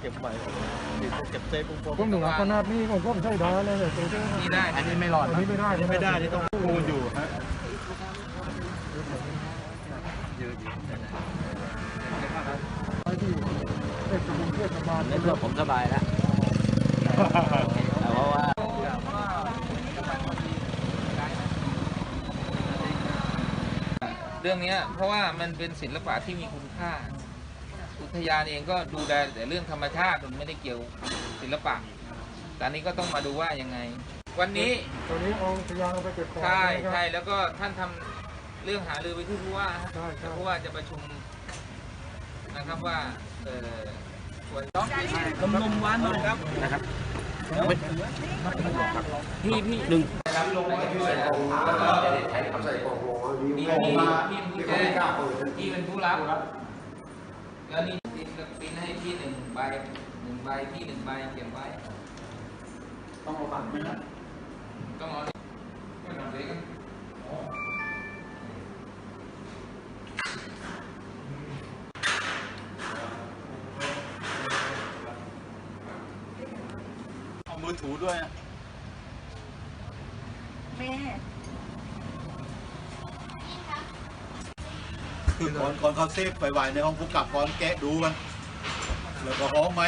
เก็บเซฟวงผมหนุ่มขนาดนี้ของผมใช้ได้เลยเนี่ยตัวเจ้านี่ได้ อันนี้ไม่รอดอันนี้ไม่ได้ไม่ได้นี่ต้องปูนอยู่ฮะไปที่เทศบาลเทศบาลเล่นเพื่อผมสบายแล้วเพราะว่าเรื่องเนี้ยเพราะว่ามันเป็นศิลปะที่มีคุณค่า อุทยานเองก็ดูแลแต่เรื่องธรรมชาติมันไม่ได้เกี่ยวศิลปะแต่อันนี้ก็ต้องมาดูว่ายังไง วันนี้ตัวนี้เอาพยางเอาไปเก็บก่อนใช่นะครับใช่แล้วก็ท่านทำเรื่องหารือไปที่ผู้ว่าฮะใช่ใช่ผู้ว่าจะประชุมนะครับว่าเออควรลมลมวันครับนะครับพี่พี่หนึ่งครับลงไว้ด้วยแล้วก็ใช้คำใส่กล่องลงมีมีพี่ผู้แจ้งพี่เป็นผู้รับ แล้วนี่ติดกับปิ้นให้พี่หนึ่งใบหนึ่งใบพี่หนึ่งใบเก็บไว้ ต้องเอาบัตรไหมครับต้องเอาไม่ต้องเสียกันเอามือถูด้วยนะแม่ คือ ก่อนก่อนเขาเซฟไปไหวในห้องผู้กับก่อนแกะดูกันแล้วก็ห้องไหม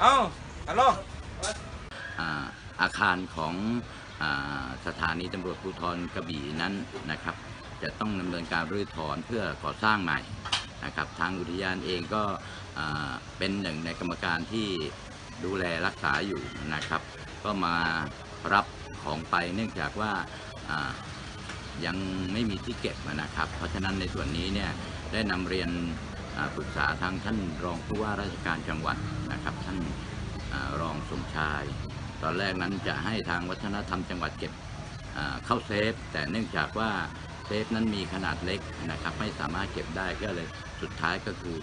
เอ้าฮัลโหลอ่าอาคารของอาสถานีตำรวจภูธรกระบี่นั้นนะครับ จะต้องดำเนินการรื้อถอนเพื่อก่อสร้างใหม่นะครับทางอุทยานเองก็อ่าเป็นหนึ่งในกรรมการที่ดูแลรักษาอยู่นะครับ ก็มารับของไปเนื่องจากว่าอ่า ยังไม่มีที่เก็บนะครับ เพราะฉะนั้นในส่วนนี้เนี่ยได้นำเรียนปรึกษาทางท่านรองผู้ว่าราชการจังหวัดนะครับ ท่านอรองสมชาย ตอนแรกนั้นจะให้ทางวัฒนธรรมจังหวัดเก็บเข้าเซฟ แต่เนื่องจากว่าเซฟนั้นมีขนาดเล็กนะครับ ไม่สามารถเก็บได้ก็เลยสุดท้ายก็คือ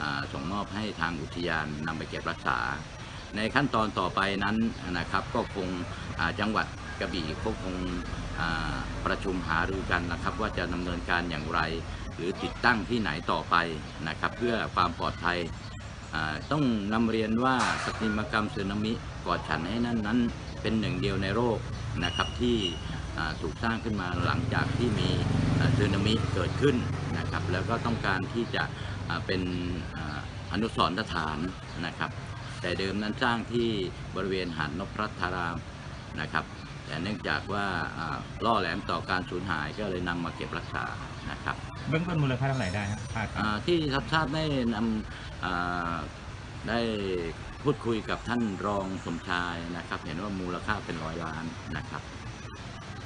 อส่งมอบให้ทางอุทยานนำไปเก็บรักษา ในขั้นตอนต่อไปนั้นนะครับ ก็คงจังหวัด กระบี่ก็คงอ่าประชุมหารือกันนะครับ ว่าจะดำเนินการอย่างไร หรือติดตั้งที่ไหนต่อไปนะครับ เพื่อความปลอดภัยต้องนำเรียนว่าประติมกรรมสึนามิกอดฉันให้นั่นนั้น เป็นหนึ่งเดียวในโลกนะครับที่ถูกสร้างขึ้นมาหลังจากที่มีสึนามิเกิดขึ้นนะครับ แล้วก็ต้องการที่จะเป็นออนุสรณ์สถานนะครับ แต่เดิมนั้นสร้างที่บริเวณหาดนพรัตนารามนะครับ แต่เนื่องจากว่าอ่าล่อแหลมต่อการสูญหายก็เลยนำมาเก็บรักษานะครับเบื้องต้นมูลค่าเท่าไหร่ได้ฮะคาดครับอ่าที่ทัพทราบได้นำอ่าได้พูดคุยกับท่านรองสมชายนะครับ เห็นว่ามูลค่าเป็นร้อยล้านนะครับ